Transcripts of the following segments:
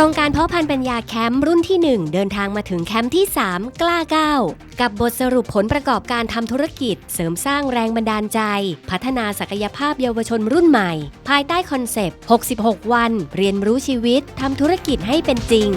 รงการเพาะพันธุ์ปัญญาแคมป์รุ่นที่ 1 เดินทางมาถึงแคมป์ที่ 3 กล้าก้าวกับบทสรุปผลประกอบการทำธุรกิจ เสริมสร้างแรงบันดาลใจ พัฒนาศักยภาพเยาวชนรุ่นใหม่ ภายใต้คอนเซปต์ 66 วัน เรียนรู้ชีวิตทำธุรกิจให้เป็นจริง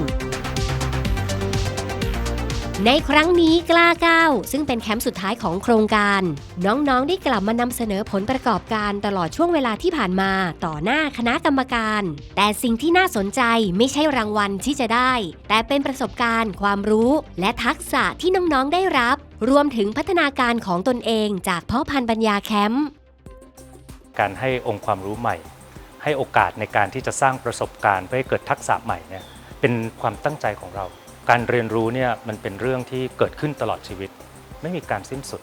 ในครั้งนี้กล้าก้าวซึ่งเป็นแคมป์สุดท้ายของโครงการ น้องๆได้กลับมานำเสนอผลประกอบการตลอดช่วงเวลาที่ผ่านมาต่อหน้าคณะกรรมการ แต่สิ่งที่น่าสนใจไม่ใช่รางวัลที่จะได้ แต่เป็นประสบการณ์ ความรู้ และทักษะที่น้องๆได้รับ รวมถึงพัฒนาการของตนเองจากพาะพันธุ์ปัญญาแคมป์การให้องค์ความรู้ใหม่ ให้โอกาสในการที่จะสร้างประสบการณ์เพื่อให้เกิดทักษะใหม่เนี่ยเป็นความตั้งใจของเรา การเรียนรู้เนี่ยมันเป็นเรื่องที่เกิดขึ้นตลอดชีวิต ไม่มีการสิ้นสุด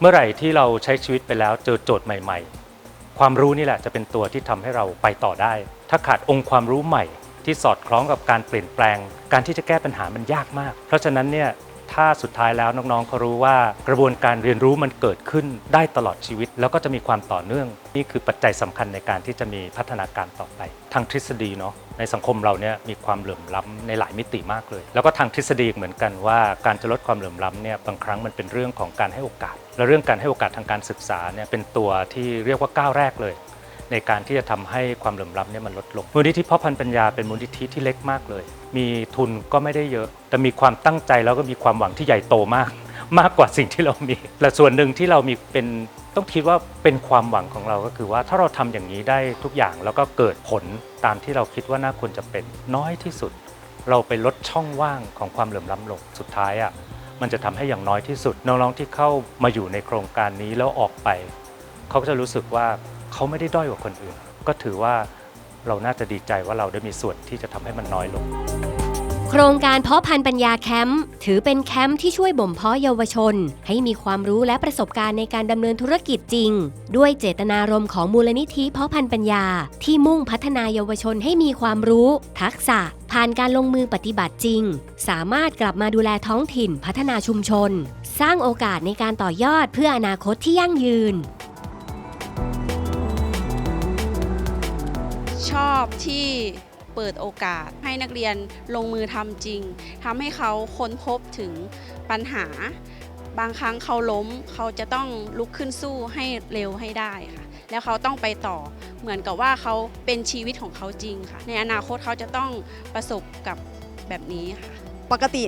เมื่อไหร่ที่เราใช้ชีวิตไปแล้วเจอโจทย์ใหม่ ๆ ความรู้นี่แหละจะเป็นตัวที่ทำให้เราไปต่อได้ ถ้าขาดองค์ความรู้ใหม่ ที่สอดคล้องกับการเปลี่ยนแปลง การที่จะแก้ปัญหามันยากมาก เพราะฉะนั้นเนี่ย ถ้าสุดท้ายแล้วน้องๆเขารู้ว่ากระบวนการเรียนรู้มันเกิดขึ้นได้ตลอดชีวิต แล้วก็จะมีความต่อเนื่อง นี่คือปัจจัยสำคัญในการที่จะมีพัฒนาการต่อไป ทางทฤษฎีเนาะในสังคมเราเนี่ยมีความเหลื่อมล้ำในหลายมิติมากเลย แล้วก็ทางทฤษฎีเหมือนกันว่าการจะลดความเหลื่อมล้ำเนี่ยบางครั้งมันเป็นเรื่องของการให้โอกาส และเรื่องการให้โอกาสทางการศึกษาเนี่ยเป็นตัวที่เรียกว่าก้าวแรกเลยในการที่จะทำให้ความเหลื่อมล้ำเนี่ยมันลดลง มูลนิธิพ่อพันธุ์ปัญญาเป็นมูลนิธิที่เล็กมากเลย มีทุนก็ไม่ได้เยอะ แต่มีความตั้งใจแล้วก็มีความหวังที่ใหญ่โตมาก มากกว่าสิ่งที่เรามี และส่วนหนึ่งที่เรามีเป็นต้องคิดว่าเป็นความหวังของเราก็คือว่าถ้าเราทำอย่างนี้ได้ทุกอย่างแล้วก็เกิดผลตามที่เราคิดว่าน่าควรจะเป็นน้อยที่สุด เราไปลดช่องว่างของความเหลื่อมล้ำลงสุดท้ายอะมันจะทำให้อย่างน้อยที่สุด น้องๆที่เข้ามาอยู่ในโครงการนี้แล้วออกไป เขาก็จะรู้สึกว่าเขาไม่ได้ด้อยกว่าคนอื่น ก็ถือว่าเราน่าจะดีใจว่าเราได้มีส่วนที่จะทำให้มันน้อยลง โครงการเพาะพันธุ์ปัญญาแคมป์ถือเป็นแคมป์ที่ช่วยบ่มเพาะเยาวชน ให้มีความรู้และประสบการณ์ในการดำเนินธุรกิจจริง ด้วยเจตนารมณ์ของมูลนิธิเพาะพันธุ์ปัญญา ที่มุ่งพัฒนาเยาวชนให้มีความรู้ ทักษะ ผ่านการลงมือปฏิบัติจริง สามารถกลับมาดูแลท้องถิ่นพัฒนาชุมชน สร้างโอกาสในการต่อยอดเพื่ออนาคตที่ยั่งยืนชอบที่ เปิดโอกาสให้นักเรียนลงมือทำจริงทำให้เขาค้นพบถึงปัญหา บางครั้งเขาล้มเขาจะต้องลุกขึ้นสู้ให้เร็วให้ได้ค่ะ แล้วเขาต้องไปต่อเหมือนกับว่าเขาเป็นชีวิตของเขาจริงค่ะ ในอนาคตเขาจะต้องประสบกับแบบนี้ค่ะ ปกติ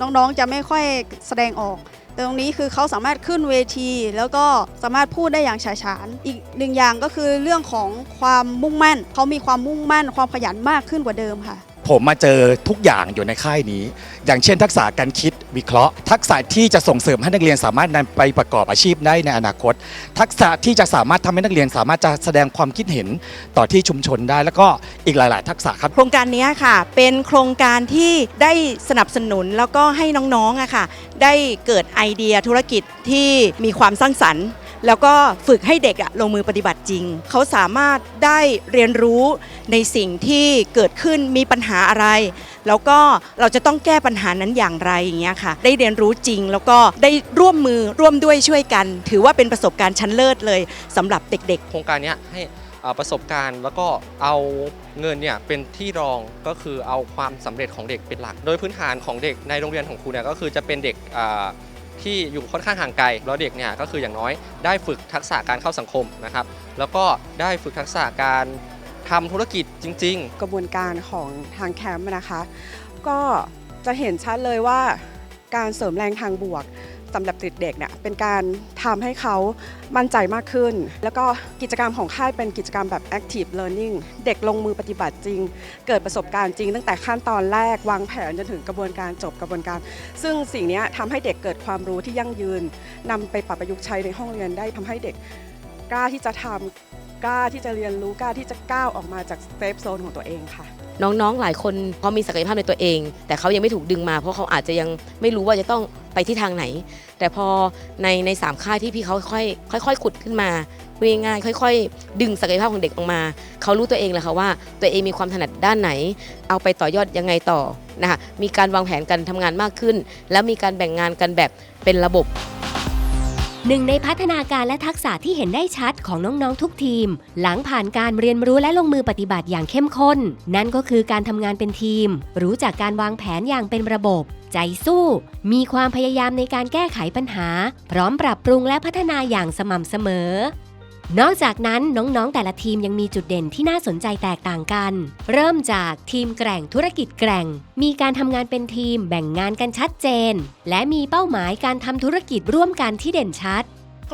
น้องๆจะไม่ค่อยแสดงออก แต่ตรงนี้คือเขาสามารถขึ้นเวที แล้วก็สามารถพูดได้อย่างฉาฉาน อีกหนึ่งอย่างก็คือเรื่องของความมุ่งมั่น เขามีความมุ่งมั่น ความขยันมากขึ้นกว่าเดิมค่ะ ผมมาเจอทุกอย่างอยู่ในค่ายนี้ อย่างเช่นทักษะการคิดวิเคราะห์ ทักษะที่จะส่งเสริมให้นักเรียนสามารถนำไปประกอบอาชีพได้ในอนาคต ทักษะที่จะสามารถทำให้นักเรียนสามารถจะแสดงความคิดเห็นต่อที่ชุมชนได้ แล้วก็อีกหลาย ๆ ทักษะครับ โครงการนี้ค่ะ เป็นโครงการที่ได้สนับสนุนแล้วก็ให้น้องๆอะค่ะ ได้เกิดไอเดียธุรกิจที่มีความสร้างสรรค์ แล้วก็ฝึกให้เด็กอะลงมือปฏิบัติจริง เขาสามารถได้เรียนรู้ในสิ่งที่เกิดขึ้นมีปัญหาอะไร แล้วก็เราจะต้องแก้ปัญหานั้นอย่างไรอย่างเงี้ยค่ะ ได้เรียนรู้จริงแล้วก็ได้ร่วมมือร่วมด้วยช่วยกัน ถือว่าเป็นประสบการณ์ชั้นเลิศเลยสำหรับเด็ก ๆ โครงการเนี้ยให้ประสบการณ์แล้วก็เอาเงินเนี่ยเป็นที่รองก็คือเอาความสำเร็จของเด็กเป็นหลัก โดยพื้นฐานของเด็กในโรงเรียนของครูเนี่ยก็คือจะเป็นเด็ก ที่อยู่ค่อนข้างห่างไกลแล้วเด็กเนี่ยก็คืออย่างน้อยได้ฝึกทักษะการเข้าสังคมนะครับ แล้วก็ได้ฝึกทักษะการทำธุรกิจจริงๆกระบวนการของทางแคมป์นะคะ ก็จะเห็นชัดเลยว่าการเสริมแรงทางบวก สำหรับเด็กๆเนี่ยเป็นการทำให้เขามั่นใจมากขึ้น แล้วก็กิจกรรมของค่ายเป็นกิจกรรมแบบ active learning เด็กลงมือปฏิบัติจริง เกิดประสบการณ์จริง ตั้งแต่ขั้นตอนแรกวางแผนจนถึงกระบวนการจบกระบวนการ ซึ่งสิ่งนี้ทำให้เด็กเกิดความรู้ที่ยั่งยืนนำไปปรับประยุกต์ใช้ในห้องเรียนได้ทำให้เด็กกล้าที่จะทำ กล้าที่จะเรียนรู้กล้าที่จะก้าวออกมาจากเซฟโซนของตัวเองค่ะ น้องๆ หลายคนเขามีศักยภาพในตัวเอง แต่เขายังไม่ถูกดึงมา เพราะเขาอาจจะยังไม่รู้ว่าจะต้องไปที่ทางไหน แต่พอในในสามค่ายที่พี่เขาค่อยค่อยๆขุดขึ้นมาพูดง่ายๆค่อย ๆ ดึงศักยภาพของเด็กออกมา เขารู้ตัวเองแหละค่ะว่าตัวเองมีความถนัดด้านไหน เอาไปต่อยอดยังไงต่อนะคะมีการวางแผนการทำงานมากขึ้น แล้วมีการแบ่งงานกันแบบเป็นระบบ หนึ่งในพัฒนาการและทักษะที่เห็นได้ชัดของน้องๆทุกทีม หลังผ่านการเรียนรู้และลงมือปฏิบัติอย่างเข้มข้น นั่นก็คือการทำงานเป็นทีม รู้จักการวางแผนอย่างเป็นระบบ ใจสู้ มีความพยายามในการแก้ไขปัญหา พร้อมปรับปรุงและพัฒนาอย่างสม่ำเสมอ นอกจากนั้นน้องๆ แต่ละทีมยังมีจุดเด่นที่น่าสนใจแตกต่างกัน เริ่มจากทีมแกร่งธุรกิจแกร่ง มีการทำงานเป็นทีมแบ่งงานกันชัดเจน และมีเป้าหมายการทำธุรกิจร่วมกันที่เด่นชัด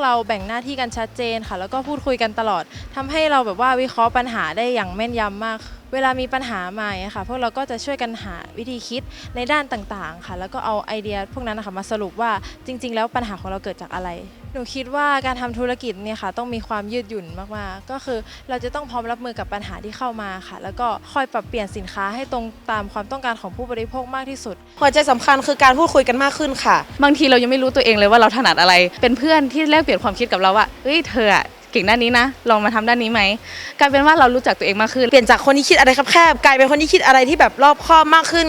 เราแบ่งหน้าที่กันชัดเจนค่ะ แล้วก็พูดคุยกันตลอดทำให้เราแบบว่าวิเคราะห์ปัญหาได้อย่างแม่นยำมากเวลามีปัญหามาค่ะพวกเราก็จะช่วยกันหาวิธีคิดในด้านต่างๆค่ะ แล้วก็เอาไอเดียพวกนั้นนะคะมาสรุปว่าจริง ๆ แล้วปัญหาของเราเกิดจากอะไร หนูคิดว่าการทำธุรกิจเนี่ยค่ะต้องมีความยืดหยุ่นมากๆ ก็คือเราจะต้องพร้อมรับมือกับปัญหาที่เข้ามาค่ะ แล้วก็คอยปรับเปลี่ยนสินค้าให้ตรงตามความต้องการของผู้บริโภคมากที่สุดหัวใจสำคัญคือการพูดคุยกันมากขึ้นค่ะ บางทีเรายังไม่รู้ตัวเองเลยว่าเราถนัดอะไร เป็นเพื่อนที่แลกเปลี่ยนความคิดกับเราว่าเฮ้ยเธออะ ก่งด้านนี้นะ ลองมาทำด้านนี้ไหมกลายเป็นว่าเรารู้จักตัวเองมากขึ้น เปลี่ยนจากคนที่คิดอะไรแคบๆกลายเป็นคนที่คิดอะไรที่แบบรอบคอบมากขึ้น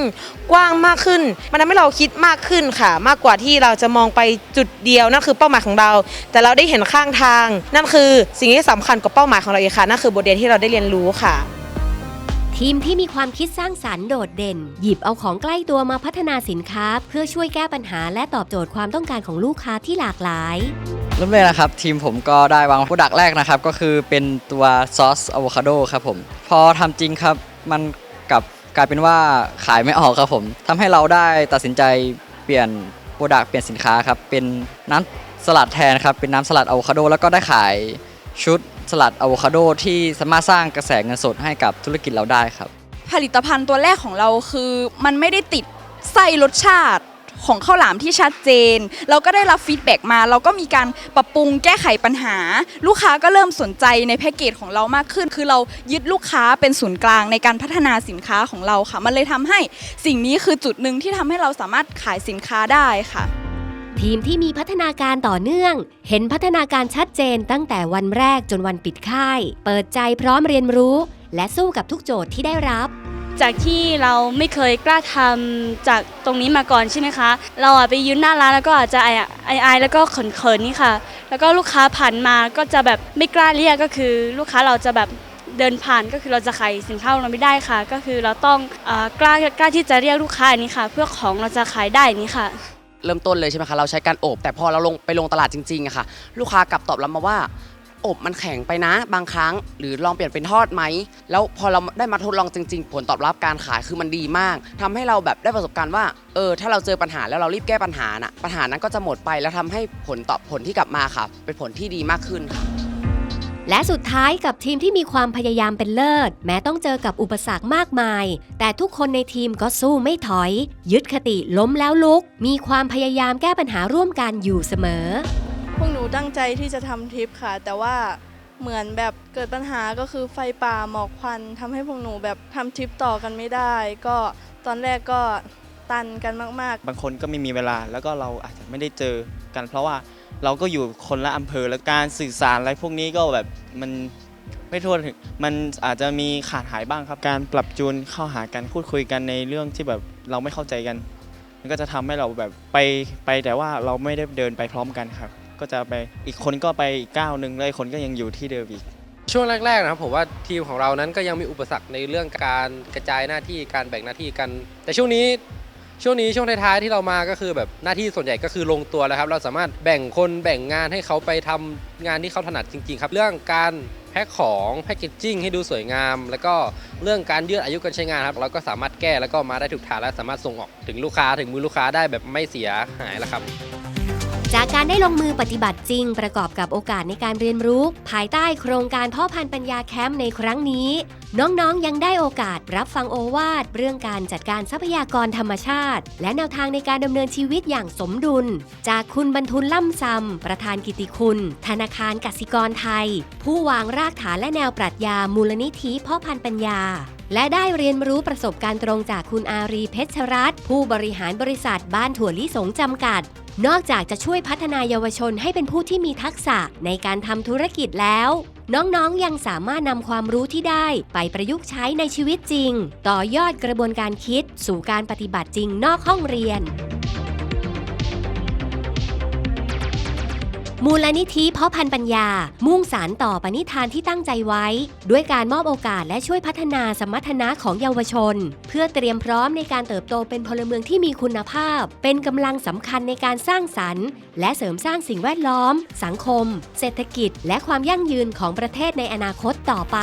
กว้างมากขึ้น มันทำให้เราคิดมากขึ้นค่ะ มากกว่าที่เราจะมองไปจุดเดียวนั่นคือเป้าหมายของเรา แต่เราได้เห็นข้างทาง นั่นคือสิ่งที่สำคัญกว่าเป้าหมายของเราอีกค่ะนั่นคือบทเรียนที่เราได้เรียนรู้ค่ะ ทีมที่มีความคิดสร้างสรรค์โดดเด่น หยิบเอาของใกล้ตัวมาพัฒนาสินค้า เพื่อช่วยแก้ปัญหาและตอบโจทย์ความต้องการของลูกค้าที่หลากหลาย เริ่มเลยนะครับ ทีมผมก็ได้วางโปรดักต์แรกนะครับ ก็คือเป็นตัวซอสอะโวคาโดครับผม พอทำจริงครับ มันกลับกลายเป็นว่าขายไม่ออกครับผมทำให้เราได้ตัดสินใจเปลี่ยนโปรดักต์เปลี่ยนสินค้าครับเป็นน้ำสลัดแทนครับเป็นน้ำสลัดอะโวคาโดแล้วก็ได้ขายชุด สลัดอะโวคาโดที่สามารถสร้างกระแสเงินสดให้กับธุรกิจเราได้ครับ ผลิตภัณฑ์ตัวแรกของเราคือมันไม่ได้ติดไส้รสชาติของข้าวหลามที่ชัดเจน เราก็ได้รับฟีดแบ็กมา เราก็มีการปรับปรุงแก้ไขปัญหา ลูกค้าก็เริ่มสนใจในแพ็กเกจของเรามากขึ้น คือเรายึดลูกค้าเป็นศูนย์กลางในการพัฒนาสินค้าของเราค่ะ มันเลยทำให้สิ่งนี้คือจุดหนึ่งที่ทำให้เราสามารถขายสินค้าได้ค่ะ ทีมที่มีพัฒนาการต่อเนื่อง เห็นพัฒนาการชัดเจนตั้งแต่วันแรกจนวันปิดค่าย เปิดใจพร้อมเรียนรู้ และสู้กับทุกโจทย์ที่ได้รับ จากที่เราไม่เคยกล้าทำจากตรงนี้มาก่อนใช่ไหมคะ เราอะไปยืนหน้าร้านแล้วก็อาจจะอายอายอแล้วก็เขินๆนี่ค่ะ แล้วก็ลูกค้าผ่านมาก็จะแบบไม่กล้าเรียกก็คือ ลูกค้าเราจะแบบเดินผ่านก็คือเราจะขายสินค้าเราไม่ได้ค่ะ ก็คือเราต้องอกล้ากล้าที่จะเรียกลูกค้านี้ค่ะ เพื่อของเราจะขายได้นนี้ค่ะ เริ่มต้นเลยใช่ไหมคะเราใช้การอบแต่พอเราลงไปลงตลาดจริงๆอะค่ะ ลูกค้ากลับตอบรับมาว่า อบมันแข็งไปนะ บางครั้ง หรือลองเปลี่ยนเป็นทอดไหม แล้วพอเราได้มาทดลองจริง ๆ ผลตอบรับการขายคือมันดีมากทำให้เราแบบได้ประสบการณ์ว่าเออถ้าเราเจอปัญหาแล้วเรารีบแก้ปัญหาน่ะปัญหานั้นก็จะหมดไปแล้วทำให้ผลตอบผลที่กลับมาค่ะ เป็นผลที่ดีมากขึ้นค่ะ และสุดท้ายกับทีมที่มีความพยายามเป็นเลิศ แม้ต้องเจอกับอุปสรรคมากมาย แต่ทุกคนในทีมก็สู้ไม่ถอย ยึดคติล้มแล้วลุก มีความพยายามแก้ปัญหาร่วมกันอยู่เสมอ พวกหนูตั้งใจที่จะทำทริปค่ะ แต่ว่าเหมือนแบบเกิดปัญหาก็คือไฟป่าหมอกควันทำให้พวกหนูแบบทำทริปต่อกันไม่ได้ ก็ตอนแรกก็ตันกันมากบางคนก็ไม่มีเวลาแล้วก็เราอาจจะไม่ได้เจอกันเพราะว่า เราก็อยู่คนละอำเภอแล้วการสื่อสารอะไรพวกนี้ก็แบบมันไม่ทั่วถึงมันอาจจะมีขาดหายบ้างครับ การปรับจูนเข้าหากันพูดคุยกันในเรื่องที่แบบเราไม่เข้าใจกัน มันก็จะทำให้เราแบบไปไปแต่ว่าเราไม่ได้เดินไปพร้อมกันครับ ก็จะไปอีกคนก็ไปอีกก้าวหนึ่งแล้วอีกคนก็ยังอยู่ที่เดิมอีกช่วงแรกๆนะครับผมว่าทีมของเรานั้นก็ยังมีอุปสรรคในเรื่องการกระจายหน้าที่การแบ่งหน้าที่กัน แต่ช่วงนี้ ช่วงนี้ช่วงท้ายๆที่เรามาก็คือแบบหน้าที่ส่วนใหญ่ก็คือลงตัวแล้วครับ เราสามารถแบ่งคนแบ่งงานให้เขาไปทำงานที่เขาถนัดจริง ๆ ครับ เรื่องการแพ็คของแพคเกจจิ้งให้ดูสวยงาม แล้วก็เรื่องการยืดอายุการใช้งานครับ เราก็สามารถแก้แล้วก็มาได้ถูกทางและสามารถส่งออกถึงลูกค้าถึงมือลูกค้าได้แบบไม่เสียหายแล้วครับจากการได้ลงมือปฏิบัติจริง ประกอบกับโอกาสในการเรียนรู้ ภายใต้โครงการพ่อพันธุ์ปัญญาแคมป์ในครั้งนี้ น้องๆ ยังได้โอกาสรับฟังโอวาทเรื่องการจัดการทรัพยากรธรรมชาติ และแนวทางในการดำเนินชีวิตอย่างสมดุล จากคุณบรรทุนล่ำซำประธานกิติคุณ ธนาคารกสิกรไทย ผู้วางรากฐานและแนวปรัชญามูลนิธิพ่อพันธุ์ปัญญาและได้เรียนรู้ประสบการณ์ตรงจากคุณอารีเพชรรัตน์ผู้บริหารบริษัทบ้านถั่วลิสงจำกัด นอกจากจะช่วยพัฒนายาวชนให้เป็นผู้ที่มีทักษะในการทำธุรกิจแล้ว น้องๆยังสามารถนำความรู้ที่ได้ไปประยุกต์ใช้ในชีวิตจริง ต่อยอดกระบวนการคิดสู่การปฏิบัติจริงนอกห้องเรียน มูลนิธิเพาะพันธุ์ปัญญา มุ่งสารต่อปณิธานที่ตั้งใจไว้ ด้วยการมอบโอกาสและช่วยพัฒนาสมรรถนะของเยาวชน เพื่อเตรียมพร้อมในการเติบโตเป็นพลเมืองที่มีคุณภาพ เป็นกำลังสำคัญในการสร้างสรรค์ และเสริมสร้างสิ่งแวดล้อม สังคม เศรษฐกิจ และความยั่งยืนของประเทศในอนาคตต่อไป